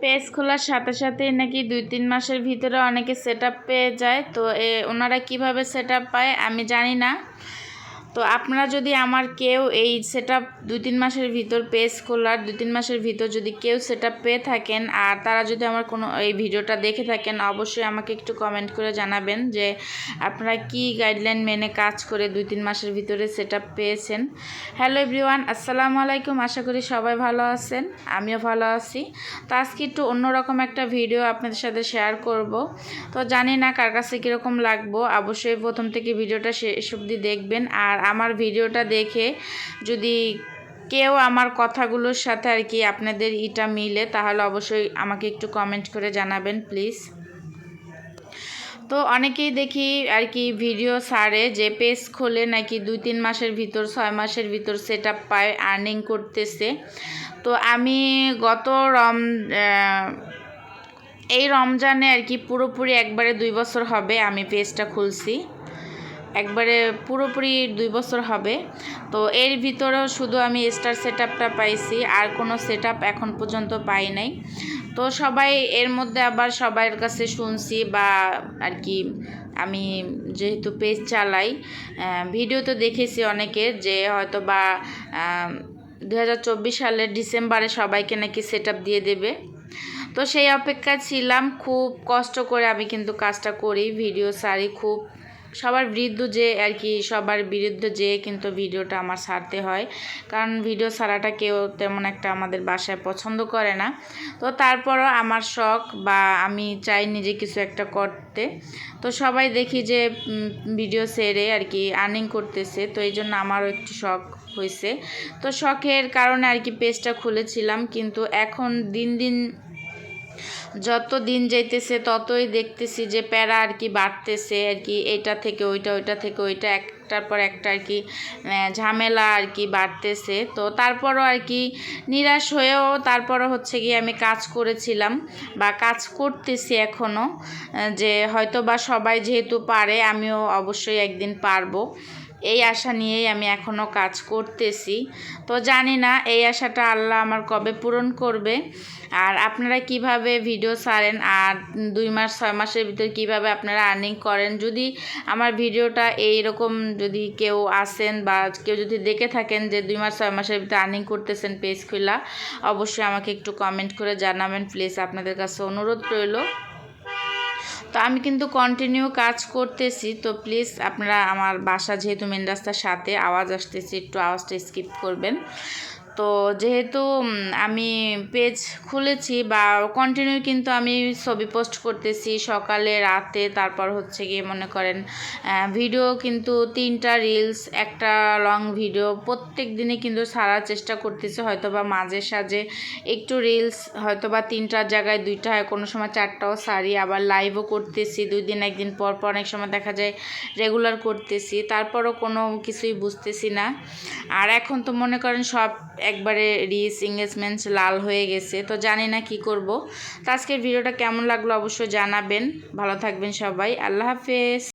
Page খোলার সাথে সাথেই নাকি দুই তিন মাসের ভিতরে অনেকে সেট পেয়ে যায়। তো, এ, ওনারা কীভাবে সেট পায় আমি জানি না। তো আপনারা যদি আমার কেউ এই সেট দুই তিন মাসের ভিতর পেজ খোলার দুই তিন মাসের ভিতর যদি কেউ সেট পেয়ে থাকেন আর তারা যদি আমার কোনো এই ভিডিওটা দেখে থাকেন, অবশ্যই আমাকে একটু কমেন্ট করে জানাবেন যে আপনারা কি গাইডলাইন মেনে কাজ করে দুই তিন মাসের ভিতরে সেট পেয়েছেন। হ্যালো এভরিওয়ান আসসালামু আলাইকুম। আশা করি সবাই ভালো আছেন, আমিও ভালো আছি। তো আজকে একটু অন্যরকম একটা ভিডিও আপনাদের সাথে শেয়ার করব। তো জানি না কার কাছে কীরকম লাগবো, অবশ্যই প্রথম থেকে ভিডিওটা শেষ অবধি দেখবেন। আর আমার ভিডিওটা দেখে যদি কেউ আমার কথাগুলোর সাথে আর কি আপনাদের ইটা মিলে, তাহলে অবশ্যই আমাকে একটু কমেন্ট করে জানাবেন প্লিজ তো অনেকেই দেখি আর কি ভিডিও সারে যে পেজ খোলে নাকি দুই তিন মাসের ভিতর, ছয় মাসের ভিতর সেট আপ পায় আর্নিং করতেছে। তো আমি গত রম এই রমজানে আর কি পুরোপুরি একবারে দুই বছর হবে আমি পেজটা খুলছি। একবারে পুরোপুরি দুই বছর হবে। তো এর ভিতরেও শুধু আমি স্টার সেট পাইছি, আর কোনো সেট এখন পর্যন্ত পাই নাই। তো সবাই এর মধ্যে আবার সবার কাছে শুনছি বা আর কি আমি যেহেতু পেজ চালাই ভিডিও তো দেখেছি অনেকের যে হয়তো বা দু হাজার চব্বিশ সালের ডিসেম্বরে সবাইকে নাকি সেট দিয়ে দেবে। তো সেই অপেক্ষা ছিলাম, খুব কষ্ট করে আমি কিন্তু কাজটা করি ভিডিও সারি, খুব সবার বিরুদ্ধ যে আর কি, সবার বিরুদ্ধে যে কিন্তু ভিডিওটা আমার ছাড়তে হয়। কারণ ভিডিও ছাড়াটা কেউ তেমন একটা আমাদের বাসায় পছন্দ করে না। তো তারপরও আমার শখ বা আমি চাই নিজে কিছু একটা করতে। তো সবাই দেখি যে ভিডিও সেরে আর কি আর্নিং করতেছে। তো এই জন্য আমারও একটু শখ হয়েছে। তো শখের কারণে আর কি পেজটা খুলেছিলাম। কিন্তু এখন দিন দিন যত দিন যাইতেছে, ততই দেখতেছি যে প্যারা আর কি বাড়তেছে আর কি। এটা থেকে ওইটা ওইটা থেকে ওইটা, একটার পর একটা আর কি ঝামেলা আর কি বাড়তেছে। তো তারপরও আর কি নিরাশ হয়েও তারপরও হচ্ছে গিয়ে আমি কাজ করেছিলাম বা কাজ করতেছি এখনও যে হয়তো বা সবাই যেহেতু পারে, আমিও অবশ্যই একদিন পারব। এই আশা নিয়েই আমি এখনও কাজ করতেছি। তো জানি না এই আশাটা আল্লাহ আমার কবে পূরণ করবে। আর আপনারা কীভাবে ভিডিও ছাড়েন আর দুই মাস, ছয় মাসের ভিতরে কীভাবে আপনারা আর্নিং করেন? যদি আমার ভিডিওটা এই রকম যদি কেউ আসেন বা কেউ যদি দেখে থাকেন যে দুই মাস, ছয় মাসের ভিতরে আর্নিং করতেছেন পেজ খোলা, অবশ্যই আমাকে একটু কমেন্ট করে জানাবেন। প্লিজ আপনাদের কাছে অনুরোধ রইল। তো আমি কিন্তু কন্টিনিউ কাজ করতেছি। তো প্লিজ আপনারা আমার বাসা যেহেতু মেন রাস্তার সাথে, আওয়াজ আসতেছি, একটু আওয়াজটা স্কিপ করবেন। তো যেহেতু আমি পেজ খুলেছি বা কন্টিনিউ কিন্তু আমি ছবি পোস্ট করতেছি সকালে, রাতে, তারপর হচ্ছে গিয়ে মনে করেন ভিডিও কিন্তু তিনটা রিলস একটা লং ভিডিও প্রত্যেক দিনে কিন্তু সারার চেষ্টা করতেছি হয়তো বা মাঝে সাঝে একটু রিলস হয়তো বা তিনটার জায়গায় দুইটা হয় কোনো সময় চারটাও সারি, আবার লাইভও করতেছি, দুই দিন, একদিন পর পর অনেক সময় দেখা যায় রেগুলার করতেছি, তারপরও কোনো কিছুই বুঝতেছি না। আর এখন তো মনে করেন সব একবারে রিস এঙ্গেজমেন্ট লাল হয়ে গেছে, তো জানি না কি করব। তো আজকের ভিডিওটা কেমন লাগল অবশ্যই জানাবেন। ভালো থাকবেন সবাই, আল্লাহ হাফেজ।